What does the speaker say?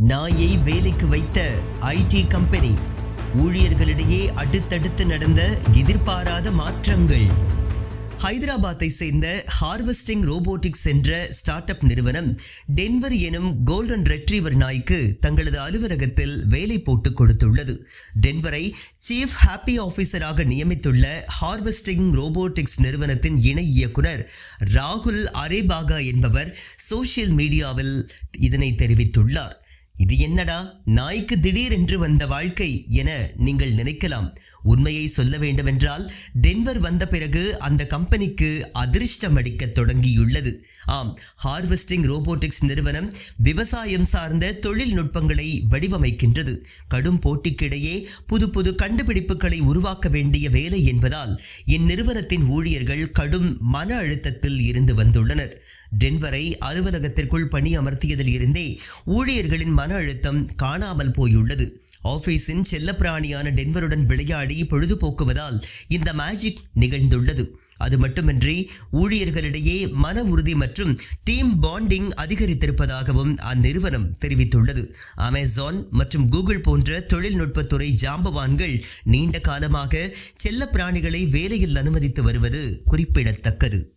நாயை வேலைக்கு வைத்த ஐடி கம்பெனி. ஊழியர்களிடையே அடுத்தடுத்து நடந்த எதிர்பாராத மாற்றங்கள். ஹைதராபாத்தை சேர்ந்த ஹார்வெஸ்டிங் ரோபோட்டிக்ஸ் என்ற ஸ்டார்ட் அப் நிறுவனம் டென்வர் எனும் கோல்டன் ரெட்ரீவர் நாய்க்கு தங்களது அலுவலகத்தில் வேலை போட்டு கொடுத்துள்ளது. டென்வரை சீஃப் ஹாப்பி ஆஃபீஸராக நியமித்துள்ள ஹார்வெஸ்டிங் ரோபோட்டிக்ஸ் நிறுவனத்தின் இணை இயக்குனர் ராகுல் அரேபாகா என்பவர் சோஷியல் மீடியாவில் இதனை தெரிவித்துள்ளார். இது என்னடா? நாய்க்கு திடீரென்று வந்த வாழ்க்கை என நீங்கள் நினைக்கலாம். உண்மையை சொல்ல வேண்டுமென்றால் டென்வர் வந்த பிறகு அந்த கம்பெனிக்கு அதிர்ஷ்டம் அடிக்க தொடங்கியுள்ளது. ஆம் ஹார்வெஸ்டிங் ரோபோட்டிக்ஸ் நிறுவனம் விவசாயம் சார்ந்த தொழில்நுட்பங்களை வடிவமைக்கின்றது. கடும் போட்டிக்கிடையே புது புது கண்டுபிடிப்புகளை உருவாக்க வேண்டிய வேலை என்பதால் இந்நிறுவனத்தின் ஊழியர்கள் கடும் மன அழுத்தத்தில் இருந்து வந்துள்ளனர். டென்வரை அலுவலகத்திற்குள் பணி அமர்த்தியதில் இருந்தே ஊழியர்களின் மன அழுத்தம் காணாமல் போயுள்ளது. ஆபீஸின் செல்லப்பிராணியான டென்வருடன் விளையாடி பொழுதுபோக்குவதால் இந்த மேஜிக் நிகழ்ந்துள்ளது. அது மட்டுமின்றி ஊழியர்களிடையே மன உறுதி மற்றும் டீம் பாண்டிங் அதிகரித்திருப்பதாகவும் அந்நிறுவனம் தெரிவித்துள்ளது. அமேசான் மற்றும் கூகுள் போன்ற தொழில்நுட்பத்துறை ஜாம்பவான்கள் நீண்ட காலமாக செல்லப்பிராணிகளை வேலையில் அனுமதித்து வருவது குறிப்பிடத்தக்கது.